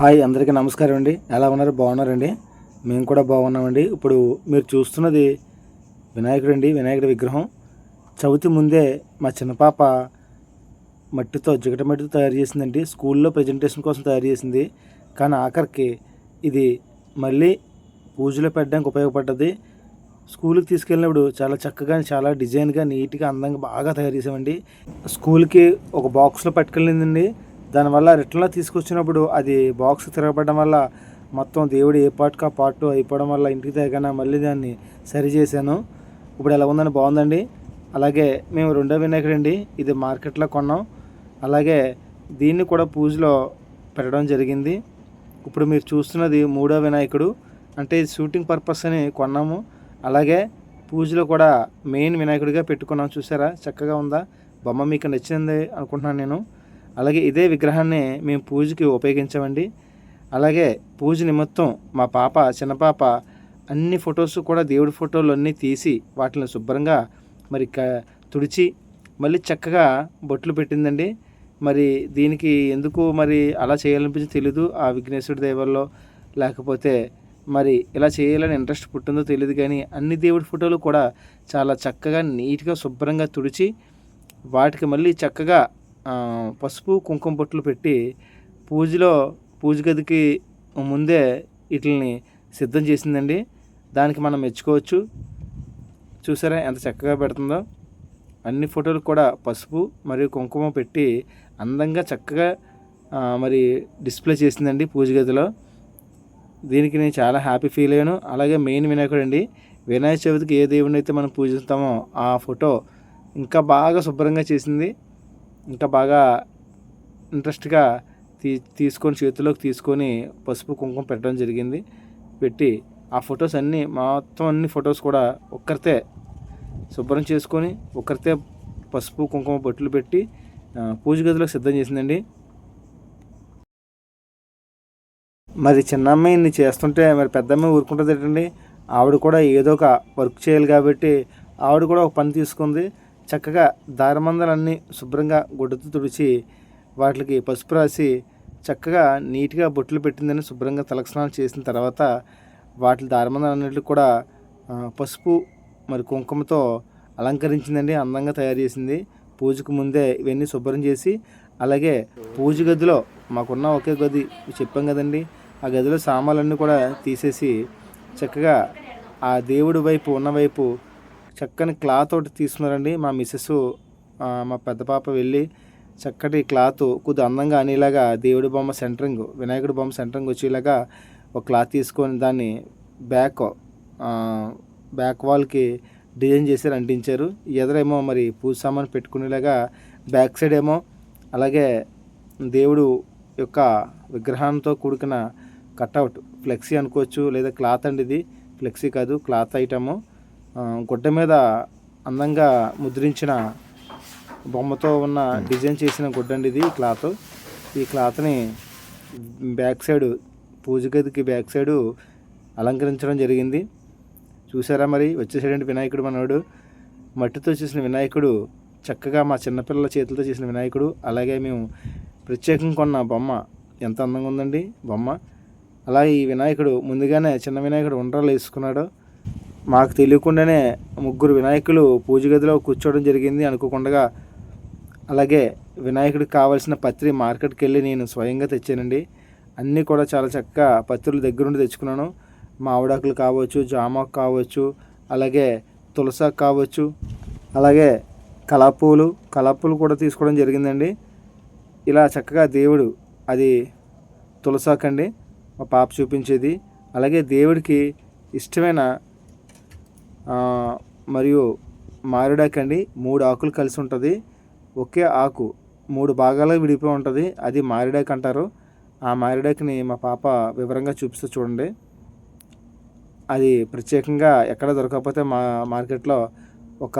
Hi అందరికీ నమస్కారం అండి. ఎలా ఉన్నారు? బాగున్నారండి? మేము కూడా బాగున్నామండి. ఇప్పుడు మీరు చూస్తున్నది వినాయకుడు అండి వినాయకుడి విగ్రహం. చవితి ముందే మా చిన్న పాప మట్టితో జిగట మట్టితో తయారు చేసిందండి. స్కూల్లో ప్రజెంటేషన్ కోసం తయారు చేసింది. కానీ ఆఖరికి ఇది మళ్ళీ పూజలో పెట్టడానికి ఉపయోగపడ్డది. స్కూల్కి తీసుకెళ్ళినప్పుడు చాలా చక్కగా చాలా డిజైన్గా నీట్గా అందంగా బాగా తయారు చేసామండి. స్కూల్కి ఒక బాక్స్లో పట్టుకెళ్ళిందండి. దానివల్ల రిటర్న్లో తీసుకొచ్చినప్పుడు అది బాక్స్ తిరగబడడం వల్ల మొత్తం దేవుడు ఏ పార్ట్కి ఆ పార్ట్ అయిపోవడం వల్ల ఇంటికి తగ్గన మళ్ళీ దాన్ని సరి చేశాను. ఇప్పుడు ఎలా ఉందని బాగుందండి. అలాగే మేము రెండో వినాయకుడు అండి. ఇది మార్కెట్లో కొన్నాం. అలాగే దీన్ని కూడా పూజలో పెట్టడం జరిగింది. ఇప్పుడు మీరు చూస్తున్నది మూడో వినాయకుడు. అంటే ఇది షూటింగ్ పర్పస్ అని కొన్నాము. అలాగే పూజలో కూడా మెయిన్ వినాయకుడిగా పెట్టుకున్నాం. చూసారా? చక్కగా ఉందా? బొమ్మ మీకు నచ్చింది అనుకుంటున్నాను నేను. అలాగే ఇదే విగ్రహాన్ని మేము పూజకి ఉపయోగించామండి. అలాగే పూజ నిమిత్తం మా పాప చిన్న పాప అన్ని ఫొటోస్ కూడా దేవుడి ఫోటోలు అన్నీ తీసి వాటిని శుభ్రంగా మరి క- తుడిచి మళ్ళీ చక్కగా బొట్లు పెట్టిందండి. మరి దీనికి ఎందుకు మరి అలా చేయాలనిపించి తెలీదు. ఆ విఘ్నేశ్వరుడి దైవల్లో లేకపోతే మరి ఇలా చేయాలని ఇంట్రెస్ట్ పుట్టిందో తెలియదు కానీ అన్ని దేవుడి ఫోటోలు కూడా చాలా చక్కగా నీట్గా శుభ్రంగా తుడిచి వాటికి మళ్ళీ చక్కగా పసుపు కుంకుమ బొట్లు పెట్టి పూజలో పూజ గదికి ముందే వీటిని సిద్ధం చేసిందండి. దానికి మనం మెచ్చుకోవచ్చు. చూసారా ఎంత చక్కగా పెడుతుందో. అన్ని ఫోటోలు కూడా పసుపు మరియు కుంకుమ పెట్టి అందంగా చక్కగా మరి డిస్ప్లే చేసిందండి పూజ గదిలో. దీనికి నేను చాలా హ్యాపీ ఫీల్ అయ్యాను. అలాగే మెయిన్ వినాయకుడు అండి. వినాయక చవితికి ఏ దేవుడిని అయితే మనం పూజిస్తామో ఆ ఫోటో ఇంకా బాగా శుభ్రంగా చేసింది. ఇంకా బాగా ఇంట్రెస్ట్గా తీ తీసుకొని చేతిలోకి తీసుకొని పసుపు కుంకుమ పెట్టడం జరిగింది. పెట్టి ఆ ఫొటోస్ అన్నీ మొత్తం అన్ని ఫొటోస్ కూడా ఒక్కరితే శుభ్రం చేసుకొని ఒక్కరితే పసుపు కుంకుమ బొట్లు పెట్టి పూజ గదిలో సిద్ధం చేసిందండి. మరి చిన్న అమ్మాయిని చేస్తుంటే మరి పెద్ద అమ్మాయి ఊరుకుంటుంది ఏంటండి? ఆవిడ కూడా ఏదో ఒక వర్క్ చేయాలి కాబట్టి ఆవిడ కూడా ఒక పని తీసుకుంది. చక్కగా దారమందలన్నీ శుభ్రంగా గుడ్డతో తుడిచి వాటికి పసుపు రాసి చక్కగా నీట్గా బొట్లు పెట్టిందని శుభ్రంగా తలస్నానం చేసిన తర్వాత వాటి దారమందలన్నిటి కూడా పసుపు మరి కుంకుమతో అలంకరించిందండి అందంగా తయారు చేసింది. పూజకు ముందే ఇవన్నీ శుభ్రం చేసి అలాగే పూజ గదిలో మాకున్న ఒకే గది చెప్పాం కదండి. ఆ గదిలో సామాన్లన్నీ కూడా తీసేసి చక్కగా ఆ దేవుడి వైపు ఉన్న వైపు చక్కని క్లాత్ ఒకటి తీసుకున్నారండి. మా మిస్సెస్ మా పెద్ద పాప వెళ్ళి చక్కటి క్లాత్ కొద్ది అందంగా అనేలాగా దేవుడి బొమ్మ సెంటరింగ్ వినాయకుడి బొమ్మ సెంటరింగ్ వచ్చేలాగా ఒక క్లాత్ తీసుకొని దాన్ని బ్యాక్ బ్యాక్ వాల్కి డిజైన్ చేసి అంటించారు. ఎదరేమో మరి పూజ సామాన్ పెట్టుకునేలాగా బ్యాక్ సైడ్ ఏమో అలాగే దేవుడు యొక్క విగ్రహంతో కూడుకున్న కట్అవుట్ ఫ్లెక్సీ అనుకోవచ్చు లేదా క్లాత్ అండి ఇది. ఫ్లెక్సీ కాదు క్లాత్ ఐటము గుడ్డ మీద అందంగా ముద్రించిన బొమ్మతో ఉన్న డిజైన్ చేసిన గుడ్డ అండి ఇది క్లాత్. ఈ క్లాత్ని బ్యాక్ సైడ్ పూజ గదికి బ్యాక్ సైడు అలంకరించడం జరిగింది. చూసారా మరి? వచ్చేసాడండి వినాయకుడు మనోడు? మట్టితో చేసిన వినాయకుడు చక్కగా మా చిన్నపిల్లల చేతులతో చేసిన వినాయకుడు అలాగే మేము ప్రత్యేకంగా కొన్న బొమ్మ. ఎంత అందంగా ఉందండి బొమ్మ. అలాగే ఈ వినాయకుడు ముందుగానే చిన్న వినాయకుడు ఉండ్రాలు వేసుకున్నాడు. మాకు తెలియకుండానే ముగ్గురు వినాయకులు పూజ గదిలో కూర్చోవడం జరిగింది అనుకోకుండా. అలాగే వినాయకుడికి కావాల్సిన పత్రి మార్కెట్కి వెళ్ళి నేను స్వయంగా తెచ్చానండి. అన్నీ కూడా చాలా చక్కగా పత్రులు దగ్గరుండి తెచ్చుకున్నాను. మామిడాకులు కావచ్చు జామాకు కావచ్చు అలాగే తులసాకు కావచ్చు అలాగే కలాపూలు కలాపూలు కూడా తీసుకోవడం జరిగిందండి. ఇలా చక్కగా దేవుడు అది తులసాకు అండి మా పాప చూపించేది. అలాగే దేవుడికి ఇష్టమైన మరియు మామిడాకు అండి మూడు ఆకులు కలిసి ఉంటుంది. ఒకే ఆకు మూడు భాగాలుగా విడిపోయి ఉంటుంది. అది మారేడాకు అంటారు. ఆ మారేడాకుని మా పాప వివరంగా చూపిస్తూ చూడండి. అది ప్రత్యేకంగా ఎక్కడ దొరకకపోతే మా మార్కెట్లో ఒక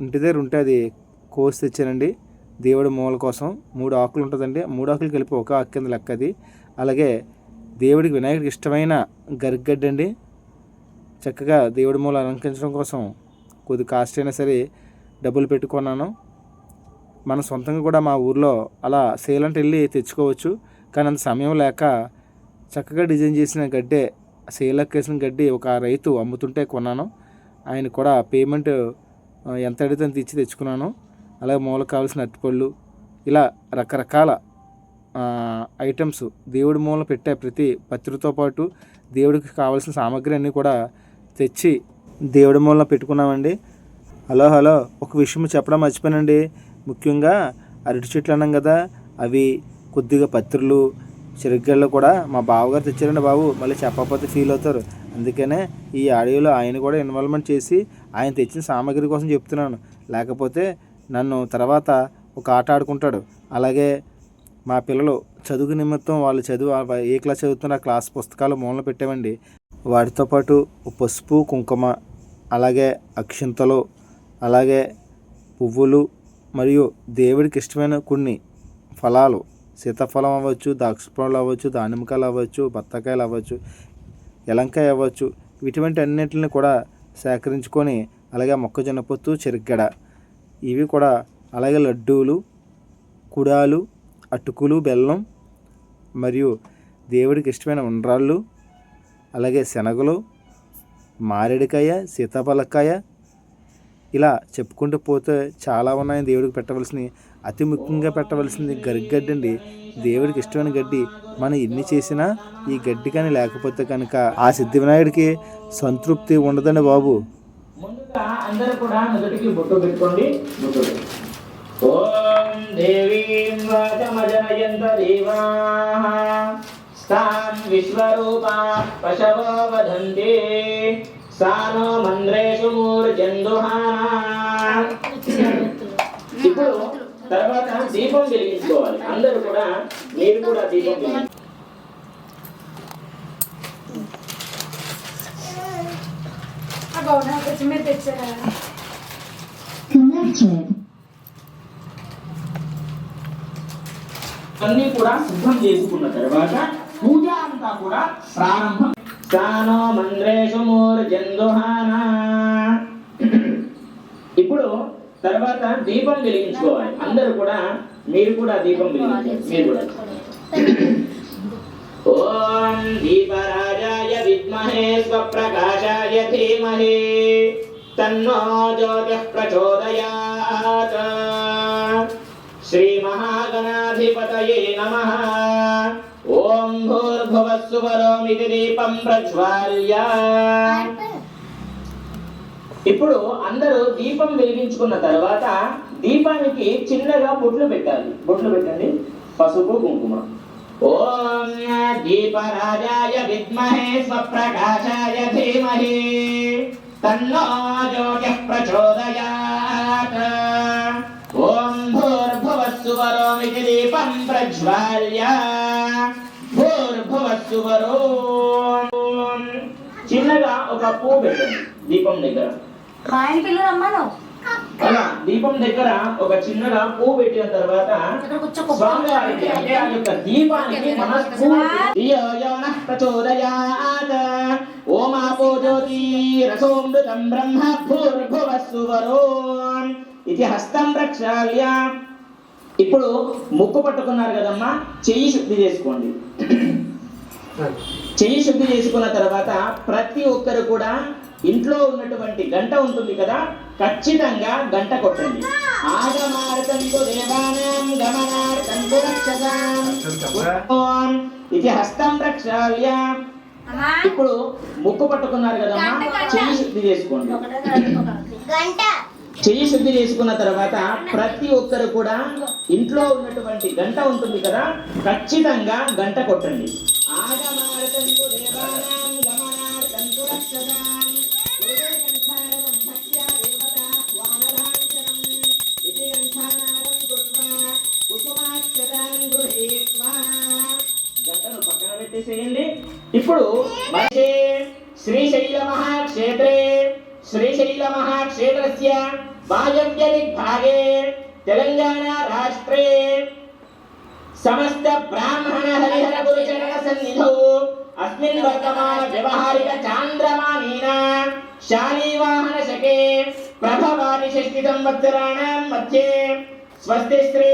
ఇంటి దగ్గర ఉంటే అది కోసి తెచ్చానండి. దేవుడి మూల కోసం మూడు ఆకులు ఉంటుందండి. మూడు ఆకులు కలిపి ఒక ఆకు కింద లెక్క అది. అలాగే దేవుడికి వినాయకుడికి ఇష్టమైన గరిగడ్డ అండి చక్కగా దేవుడి మూల అలంకరించడం కోసం కొద్ది కాస్ట్ అయినా సరే డబ్బులు పెట్టుకున్నాను. మనం సొంతంగా కూడా మా ఊర్లో అలా సేల్ అంటే వెళ్ళి తెచ్చుకోవచ్చు. కానీ అంత సమయం లేక చక్కగా డిజైన్ చేసిన గడ్డే సేలకు వేసిన గడ్డి ఒక రైతు అమ్ముతుంటే కొన్నాను. ఆయన కూడా పేమెంట్ ఎంత అడిగితే అంత ఇచ్చి తెచ్చుకున్నాను. అలాగే మూల కావాల్సిన అరటిపళ్ళు ఇలా రకరకాల ఐటమ్స్ దేవుడి మూల పెట్టే ప్రతి పత్రికతో పాటు దేవుడికి కావాల్సిన సామాగ్రి అన్నీ కూడా తెచ్చి దేవుడి మూలన పెట్టుకున్నామండి. హలో హలో ఒక విషయం చెప్పడం మర్చిపోయానండి. ముఖ్యంగా అరటి చెట్లు అన్నాం కదా అవి కొద్దిగా పత్రులు చిరగళ్ళు కూడా మా బావగారు తెచ్చారండి బాబు. మళ్ళీ చెప్పకపోతే ఫీల్ అవుతారు. అందుకనే ఈ ఆడియోలో ఆయన కూడా ఇన్వాల్వ్మెంట్ చేసి ఆయన తెచ్చిన సామాగ్రి కోసం చెప్తున్నాను. లేకపోతే నన్ను తర్వాత ఒక ఆట ఆడుకుంటాడు. అలాగే మా పిల్లలు చదువు నిమిత్తం వాళ్ళు చదువు ఆ- ఏ క్లాస్ చదువుతున్న ఆ క్లాస్ పుస్తకాలు మూలన పెట్టామండి. వాటితో పాటు పసుపు కుంకుమ అలాగే అక్షింతలు అలాగే పువ్వులు మరియు దేవుడికి ఇష్టమైన కొన్ని ఫలాలు. సీతాఫలం అవ్వచ్చు దాక్షపళ్ళు అవ్వచ్చు దానిమ్మకాయలు అవ్వచ్చు బత్తాకాయలు అవ్వచ్చు ఎలంకాయ అవ్వచ్చు. ఇటువంటి అన్నింటిని కూడా సేకరించుకొని అలాగే మొక్కజొన్న పొత్తు చెరుగ్గడ. ఇవి కూడా అలాగే లడ్డూలు కుడాలు అటుకులు బెల్లం మరియు దేవుడికి ఇష్టమైన ఉండ్రాళ్ళు అలాగే శనగలు మారేడికాయ సీతాఫలకాయ ఇలా చెప్పుకుంటూ పోతే చాలా ఉన్నాయి దేవుడికి పెట్టవలసినవి అతి ముఖ్యంగా పెట్టవలసింది గరిగడ్డి అండి. దేవుడికి ఇష్టమైన గడ్డి. మనం ఎన్ని చేసినా ఈ గడ్డి కానీ లేకపోతే కనుక ఆ సిద్ధి వినాయకుడికి సంతృప్తి ఉండదండి బాబు. అందరూ కూడా మొదటికి బొట్టు పెట్టుకోండి. బొట్టు ఓం దేవీం వాచమజనయంత మూర్జందుహానా ఇప్పుడు తర్వాత దీపం వెలిగించుకోవాలి అందరూ కూడా మీరు కూడా దీపం? Connected. అన్ని కూడా సిద్ధం చేసుకున్న తర్వాత పూజ అంతా కూడా ప్రారంభం. స్థానో మంద్రేషు మూర్జందుహానా. ఇప్పుడు తర్వాత దీపం వెలిగించుకోవాలి. అందరూ కూడా మీరు కూడా దీపం వెలిగించాలి మీరు కూడా. ఓం దీపరాజాయ విద్మహే స్వప్రకాశాయ ధీమహి. తన్నో జ్యోతిః ప్రచోదయాత్. శ్రీమహాగణాధిపతయే నమః. ఓం భూర్భువః సువరోమితి దీపం ప్రజ్వాల్య. ఇప్పుడు అందరూ దీపం వెలిగించుకున్న తర్వాత దీపానికి చిన్నగా బొట్లు పెట్టాలి. బొట్లు పెట్టండి. పసుపు కుంకుమ. ఓం దీపరాజాయ విద్మహే స్వప్రకాశాయ ధీమహి. తన్నో జ్యోతిః ప్రచోదయాత్. ఓం భూర్భువః సువరోమితి దీపం ప్రజ్వాల్య. చిన్నగా ఒక పువ్వు పెట్టండి దీపం దగ్గర. అలా దీపం దగ్గర ఒక చిన్నగా పువ్వు పెట్టిన తర్వాత స్వామివారికి అంటే ఆ యొక్క దీపానికి జ్యోతి రసోమృతం బ్రహ్మ భూర్భువః సువరోం ఇది హస్తం ప్రక్షాళ్య ఇప్పుడు ముక్కు పట్టుకున్నారు కదమ్మా చెయ్యి శుద్ధి చేసుకోండి. చెయ్యి శుద్ధి చేసుకున్న తర్వాత ప్రతి ఒక్కరు కూడా ఇంట్లో ఉన్నటువంటి గంట ఉంటుంది కదా ఖచ్చితంగా గంట కొట్టండి. దేవానాం రక్షసాం. ఇది హస్తం అమ్మా. ఇప్పుడు ముక్కు పట్టుకున్నారు కదమ్మా చెయ్యి శుద్ధి చేసుకోండి. గంట. చెయ్యి శుద్ధి చేసుకున్న తర్వాత ప్రతి ఒక్కరు కూడా ఇంట్లో ఉన్నటువంటి గంట ఉంటుంది కదా ఖచ్చితంగా గంట కొట్టండి. గంటను పక్కన పెట్టేసేయండి. ఇప్పుడు శ్రీశైల మహాక్షేత్రే శ్రీశైల మహాక్షేత్రస్య వాయవ్య దిగ్భాగే తెలంగాణ రాష్ట్రే సమస్త బ్రాహ్మణ హరిహర గురుచరణ సన్నిధౌ అస్మిన్ వర్తమాన వ్యవహారిక చాంద్రమానీన శాలీవాహన శకే ప్రభవాని షష్ఠి సంవత్సరాణం మధ్యే స్వస్తి శ్రీ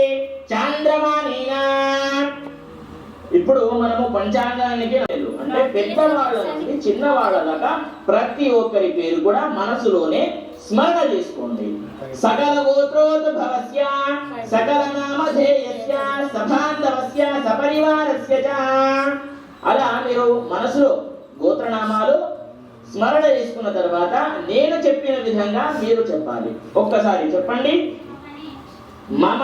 చాంద్రమానీన ఇప్పుడు మనము పంచాంగానికి అంటే పెద్దవాళ్ళ నుండి చిన్నవాళ్ళ దాకా ప్రతి ఒక్కరి పేరు కూడా మనసులోనే స్మరణ చేసుకోండి. సకల గోత్రోద్భవస్య సకల నామధేయస్య సభాంధవస్య సపరివారస్య చ. అలా మీరు మనసులో గోత్రనామాలు స్మరణ చేసుకున్న తర్వాత నేను చెప్పిన విధంగా మీరు చెప్పాలి. ఒక్కసారి చెప్పండి. మమ.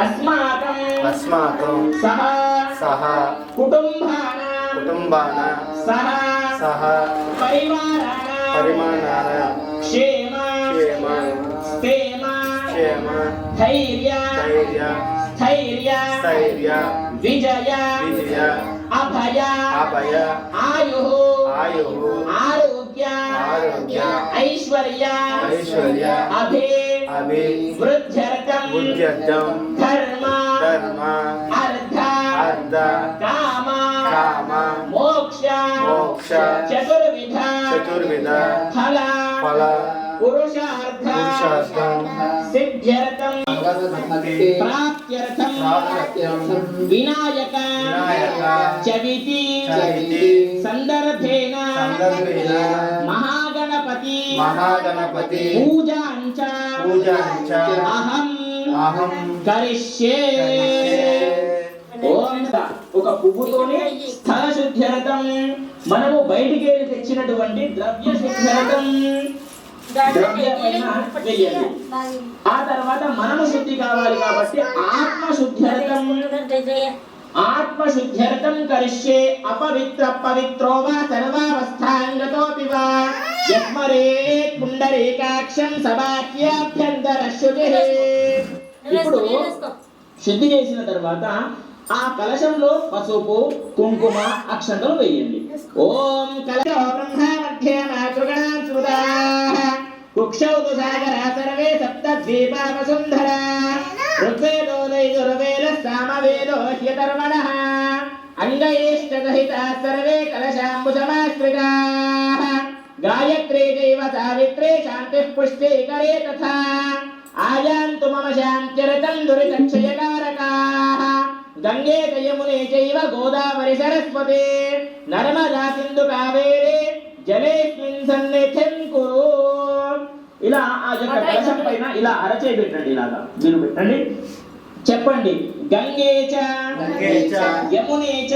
అస్మాకం. అస్మాకం. సహ. సహ. కుటుంబాన. కుటుంబాన సహ సహ పరివారాణ పరిమాణాన క్షేమ క్షేమ స్థేమ క్షేమ ధైర్య ధైర్య స్థైర్య స్థైర్య విజయ విజయ అభయ అభయ ఆయు ఆయు ఆరోగ్య ఆరోగ్య ఐశ్వర్య ఐశ్వర్య అభి అభి వృద్ధ్యర్థం బుద్ధ్యర్థం ధర్మ ధర్మ చతుర్విధ ఫల ఫల పురుషార్థ పురుషార్థం సిద్ధ్యర్థం ప్రాప్త్యర్థం వినాయక వినాయక చవితి చవితి సందర్భేన సందర్భేన మహాగణపతి ఒక పువ్వుతోనే స్థల శుద్ధ్యర్థం మనము బయటికి వెళ్ళి తెచ్చినటువంటి ద్రవ్య శుద్ధ్యర్థం ఆ తర్వాత మనము శుద్ధి కావాలి కాబట్టి ఆత్మ శుద్ధ్యర్థం ఆత్మ శుద్ధ్యర్థం కరిష్యే అపవిత్ర పవిత్రో వా సర్వావస్థాంగతోపి వా. యస్మరే పుండరీకాక్షం సబాహ్యాభ్యంతర శుచి ఇప్పుడు శుద్ధి చేసిన తర్వాత ఆ కలశంలో పసుపు కుంకుమ అక్షంతలు వేయండి. ఓం కలశ బ్రహ్మ మధ్య కుక్షౌతు సాగర సర్వే సప్త ద్వీపా వసుంధర ఋగ్వేదో నైదుర్వేద సామవేదో హ్యతర్మణ అంగైశ్చ సర్వే కలశాంబుసమాశ్రితా గాయత్రీ చైవ సావిత్రీ పుష్టీకరే తథా. ఆయాంతు మమ శాంతిరతం దురితక్షయకారకాः. గంగే చ యమునే చైవ గోదావరి సరస్వతి. నర్మదా సింధు కావేరి జలేస్మిన్ సన్నిధిం కురు. ఇలా ఆ యొక్క కలశం పైన ఇలా అరచే పెట్టండి ఇలాగా. మీరు పెట్టండి. చెప్పండి. గంగే చ యమునే చ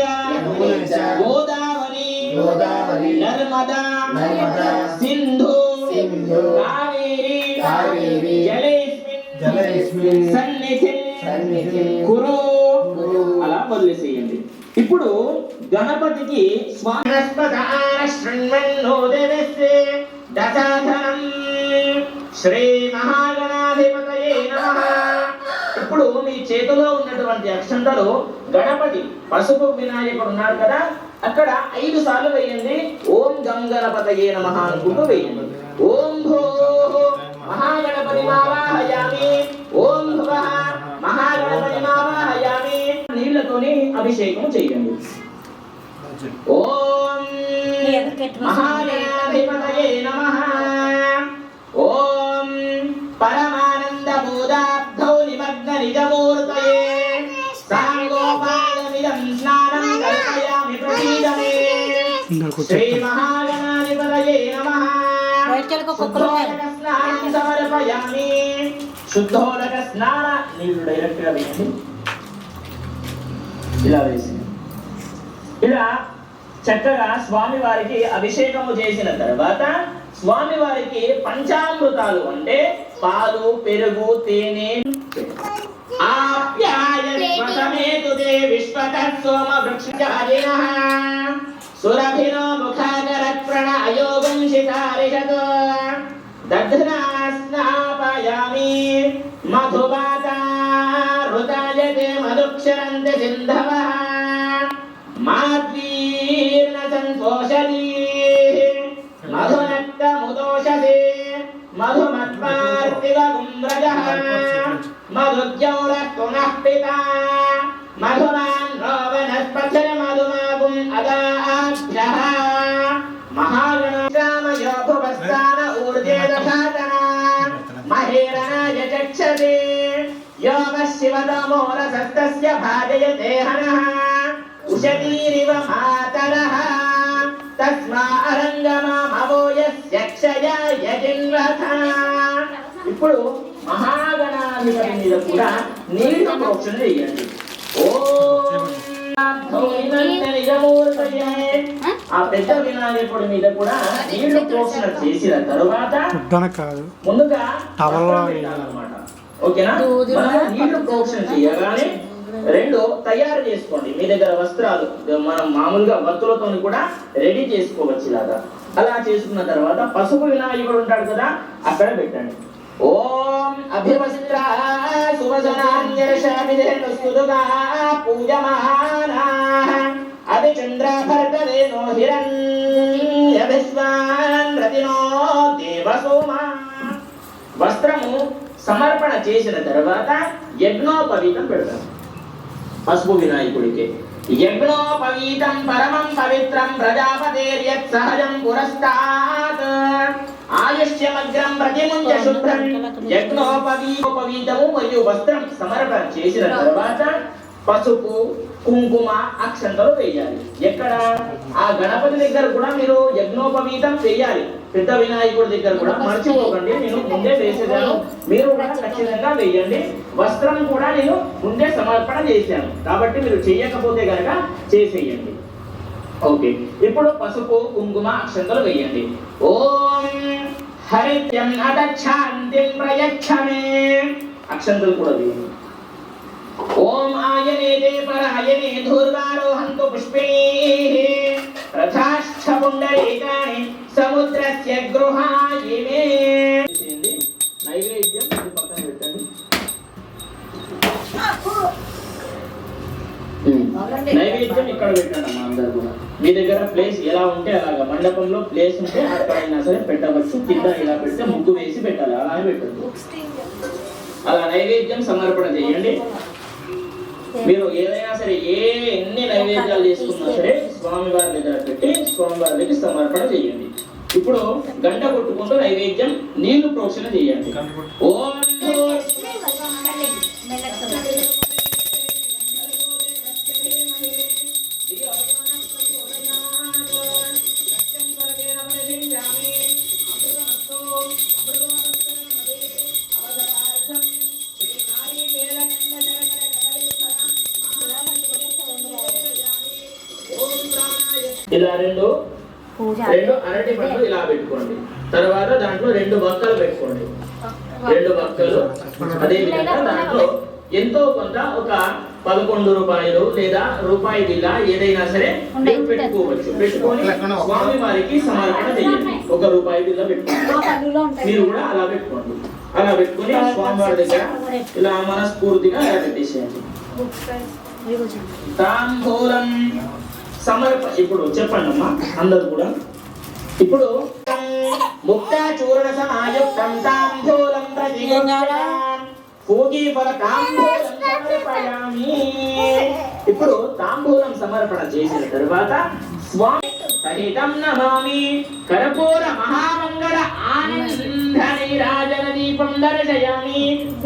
గోదావరి గోదావరి నర్మదా నర్మదా సింధు సింధు కావేరి కావేరి జలేస్మిన్ జలేస్మిన్ సన్నిధిం సన్నిధిం కురు. వదిలేసేయండి. ఇప్పుడు గణపతికి శ్రీ మహాగణాధిపతయే నమః. ఇప్పుడు మీ చేతిలో ఉన్నటువంటి అక్షంతలు గణపతి పసుపు వినాయకుడు ఉన్నారు కదా అక్కడ ఐదు సార్లు వేయండి. ఓం గం గణపతయే నమ అనుకుంటూ వేయండి. ఓం భో మహాగణపతి మావాహయామి. ఓం భువః మహాగణపతి మావాహయామి. నీళ్ళతోని అభిషేకం చేయండి. ఓం నమః. ఓం పరమానంద బోధాబ్ధౌ నిమగ్న నిజమూర్తయే స్నానం కల్పయామి ప్రసీదమే. శ్రీ మహాగణాధిపతయే నమః. శుద్ధోదక స్నానం సమర్పయామి. శుద్ధోదక స్నాన నీళ్ళు డైరెక్ట్గా వేయండి ఇలా వేసి ఇలా చక్కగా స్వామి వారికి అభిషేకము చేసిన తర్వాత స్వామి వారికి పంచామృతాలు అంటే పాలు పెరుగు తేనె ఆప్యాయస్వసమేతు తే విశ్వతః సోమ వృక్షాదినః. సురభినో ముఖాకరత్రణ అయోగం శితారిషత్ దధ్నా స్నాపయామి సింధవः మాద్వీర్ణ సంతోషదీ. మధునక్తముదోషదే మధుమత్మార్తివ గుమ్రజः మధుద్యౌరः శివతమోరసస్తస్య భాజయతే హనః ఉషతీరివ మాతరః తస్మా యజిన్వథ ఇప్పుడు మహాగణాధిపతి మీద కూడా ప్రోక్షణ చేయండి. ఆ? పెద్ద వినాయకుడి మీద కూడా నీళ్ళు ప్రోక్షణ చేసిన తరువాత కాదు. ముందుగా పెట్టాలన్నమాట. ఓకేనా? మనం నీళ్ళు ప్రోక్షణ చేయగానే రెండు తయారు చేసుకోండి. మీ దగ్గర వస్త్రాలు మనం మామూలుగా వత్తులతో కూడా రెడీ చేసుకోవచ్చు ఇలాగా అలా చేసుకున్న తర్వాత పసుపు వినాయకుడు ఉంటాడు కదా అక్కడ పెట్టండి. ఓం అభివసిద్ర సువసనాన్యర్షామిదేనుస్తుదుగా పూజమానా అభిచంద్ర భర్గవేనో హిరణ్యభిస్వాన్ రతినో దేవసోమా. వస్త్రము సమర్పణ చేసిన తర్వాత యజ్ఞోపవీతం పెడతాం పసుపు వినాయకుడికి. యజ్ఞోపవీతం పరమం పవిత్రం ప్రజాపతేర్యత్ సహజం పురస్తాత్ ఆయుష్యమగ్రం ప్రతిముంజ శుభ్రం. యజ్ఞోపవీతము మరియు వస్త్రం సమర్పణ చేసిన తర్వాత పసుపు కుంకుమ అక్షంతలు వేయాలి. ఎక్కడ? ఆ గణపతి దగ్గర కూడా మీరు యజ్ఞోపవీతం వేయాలి పెద్ద వినాయకుడి దగ్గర కూడా మర్చిపోకండి. నేను ముందే వేసేదాను. మీరు కూడా ఖచ్చితంగా వేయండి. వస్త్రం కూడా నేను ముందే సమర్పణ చేశాను. కాబట్టి మీరు చేయకపోతే కనుక చేసేయండి. ఓకే. ఇప్పుడు పసుపు కుంకుమ అక్షంతలు వేయండి. ఓం హరిత్యం అదక్షాంతిం ప్రయక్షమే అక్షంతలు కూడా వేయండి. ఓం ఆయనే తే పరాయనే ధూర్వారోహంతు పుష్పిణీః రథాశ్చ పుండరీకాని సముద్రస్య గృహాయిమే నైవేద్యం ఇది పక్కన పెట్టండి. ఉమ్. నైవేద్యం ఇక్కడ పెట్టండి అమ్మా అందరు కూడా. మీ దగ్గర ప్లేస్ ఎలా ఉంటే అలాగా. మండపంలో ప్లేస్ ఉంటే అక్కడైనా సరే పెట్టవచ్చు. కింద ఇలా పెడితే ముగ్గు వేసి పెట్టాలి. అలానే పెట్టండి అలా నైవేద్యం సమర్పణ చేయండి. మీరు ఏదైనా సరే ఏ ఎన్ని నైవేద్యాలు చేసుకున్నా సరే స్వామి వారి దగ్గర పెట్టి స్వామి వారికి సమర్పణ చేయండి. ఇప్పుడు గంట కొట్టుకుంటూ నైవేద్యం నీళ్ళు ప్రోక్షణ చేయండి. ఓం బిల్ల ఏదైనా సరే మీరు పెట్టుకోవచ్చు. పెట్టుకొని స్వామి వారికి సమర్పణ చేయండి ఒక రూపాయి బిల్ల పెట్టుకోండి. మీరు కూడా అలా పెట్టుకోండి. అలా పెట్టుకొని స్వామి వారి దగ్గర ఇలా మనస్ఫూర్తిగా ఇలా పెట్టేసేయండి. తాంబూలం సమర్ప ఇప్పుడు చెప్పండి అమ్మా అందరు కూడా. ఇప్పుడు ముక్తా చూరణ సమాయుక్తం తాంబూలం ప్రతి భోగి ఫల తాంబూలం సమర్పయామి ఇప్పుడు తాంబూలం సమర్పణ చేసిన తరువాత స్వామి సహితం నమామి. కర్పూర మహామంగళ ఆనంద నీరాజన దీపం దర్శయామి.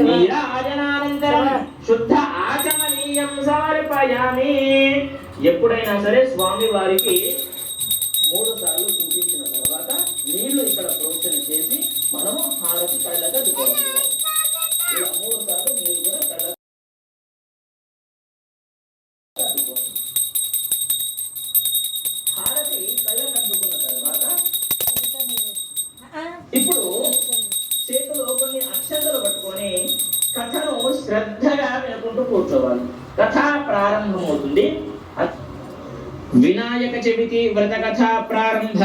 నీరాజనానంతరం శుద్ధ ఆచమనీయం సమర్పయామి. ఎప్పుడైనా సరే స్వామి వారికి మూడు సార్లు చూపించిన తర్వాత నీళ్ళు ఇక్కడ ప్రోక్షణ చేసి మనము హారతి కళ్ళగా దిగవాలి చవితి వ్రత కథ ప్రారంభ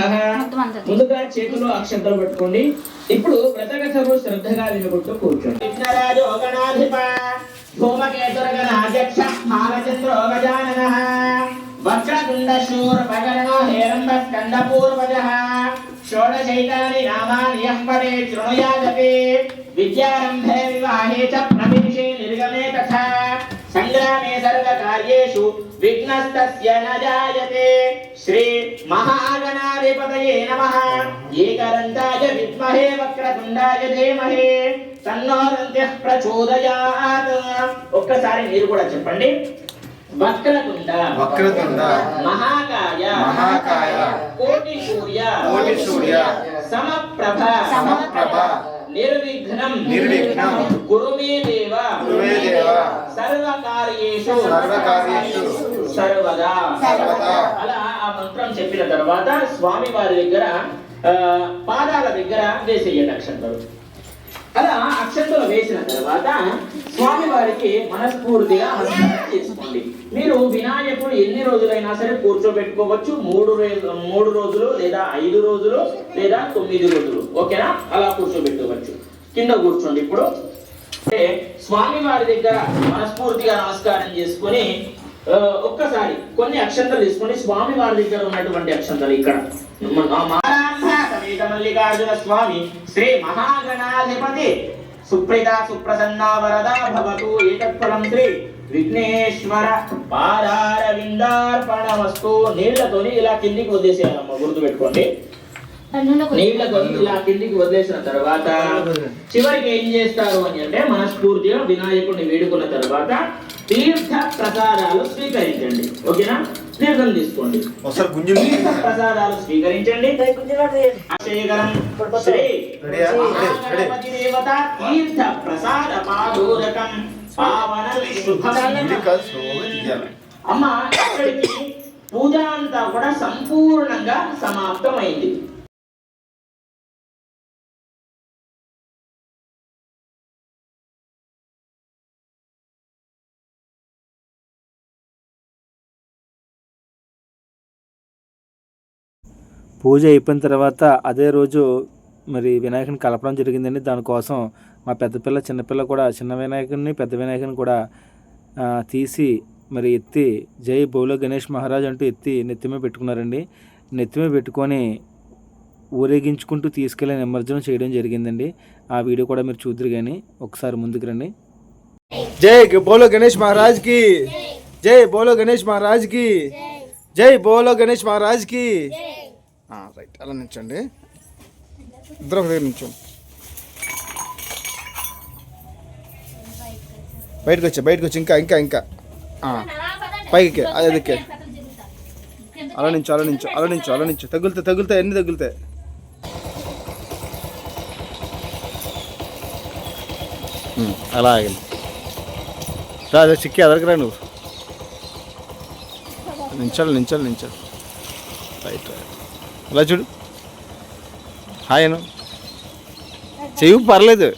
ముందుగా చేతిలో అక్షంతలు పట్టుకోండి. ఇప్పుడు వ్రత కథను శ్రద్ధగా వినుకుంటూ కూర్చోండి. గజానన శూర హేరంబ స్కంద పూర్వజ. షోడశైతాని నామాని యః పరే శృణుయాదపి విద్యారంభే వివాహే చ ప్రవిశే నిర్గమే తథా. సంగ్రామే సర్వకార్యేషు విఘ్నస్తస్య శ్రీ మహాగణాధిపతయే నమః ఏకరంతాయ విద్మహే వక్రతుండాయ ధీమహి ప్రచోదయాత్ ఒక్కసారి మీరు కూడా చెప్పండి. వక్రతుండ వక్రతుండ మహాకాయ మహాకాయ కోటి సూర్య కోటి సూర్య సమప్రభ సమప్రభ నిర్విఘ్నం నిర్విఘ్నం దేవ సర్వకార్యేషు. సర్వదా. అలా ఆ మంత్రం చెప్పిన తర్వాత స్వామి వారి దగ్గర ఆ, పాదాల దగ్గర వేసేయండి అక్షంతలు. అలా అక్షంతలు వేసిన తర్వాత స్వామి వారికి మనస్ఫూర్తిగా నమస్కారం చేసుకోండి. మీరు వినాయకుడు ఎన్ని రోజులైనా సరే కూర్చోబెట్టుకోవచ్చు. మూడు మూడు రోజులు లేదా ఐదు రోజులు లేదా తొమ్మిది రోజులు. ఓకేనా? అలా కూర్చోబెట్టుకోవచ్చు. కింద కూర్చోండి ఇప్పుడు. అంటే స్వామి వారి దగ్గర మనస్ఫూర్తిగా నమస్కారం చేసుకొని ఒక్కసారి కొన్ని అక్షంతలు తీసుకొని స్వామి వారి దగ్గర ఉన్నటువంటి అక్షంతలు ఇక్కడ. మల్లికార్జున స్వామి శ్రీ మహాగణాధిపతి సుప్రీత సుప్రసన్న వరదా భవతు ఏతత్ఫలం శ్రీ విఘ్నేశ్వర పాదారవిందార్పణమస్తు నీళ్ళతోని ఇలా కిందికి వదిలేసేయాలమ్మ గుర్తుపెట్టుకోండి. నీళ్ళతో ఇలా కిందికి వదిలేసిన తర్వాత చివరికి ఏం చేస్తారు అని అంటే మనస్ఫూర్తిగా వినాయకుడిని వేడుకున్న తర్వాత తీర్థ ప్రసాదాలు స్వీకరించండి. ఓకేనా? తీర్థం తీసుకోండి. ఒకసారి గుంజులు తీర్థ ప్రసాదాలు స్వీకరించండి. అక్షయకరం శ్రీ దేవత తీర్థ ప్రసాద పావన అమ్మ ఇక్కడికి పూజ అంతా కూడా సంపూర్ణంగా సమాప్తమైంది. పూజ అయిపోయిన తర్వాత అదే రోజు మరి వినాయకుని కలపడం జరిగిందండి. దానికోసం మా పెద్దపిల్ల చిన్నపిల్ల కూడా చిన్న వినాయకుడిని పెద్ద వినాయకుని కూడా తీసి మరి ఎత్తి జై బౌలో గణేష్ మహారాజ్ అంటూ ఎత్తి నెత్తిమే పెట్టుకున్నారండి. నెత్తిమే పెట్టుకొని ఊరేగించుకుంటూ తీసుకెళ్ళి నిమజ్జనం చేయడం జరిగిందండి. ఆ వీడియో కూడా మీరు చూద్దరు కానీ ఒకసారి ముందుకు రండి. జై బోలో గణేష్ మహారాజ్కి జై బోలో గణేష్ మహారాజ్కి జై బోలో గణేష్ మహారాజ్కి రైట్. అలా నిల్చోండి ఇద్దరు ఒక దగ్గర నిల్చోండి బయటకు వచ్చా బయటకు వచ్చి. ఇంకా ఇంకా ఇంకా. పైకి అది ఎక్కే అలా నుంచో అలా నుంచో అలా నించో అలా నించో. తగులుతాయి తగులుతాయి అన్ని తగులుతాయి? ఉమ్, అలా ఆగండి రా చిక్కి అదరకరా నువ్వు? నించాలి నించాలి నించాలి. అలా చూడు. హాయ్ అను. చెయ్యి పర్లేదు.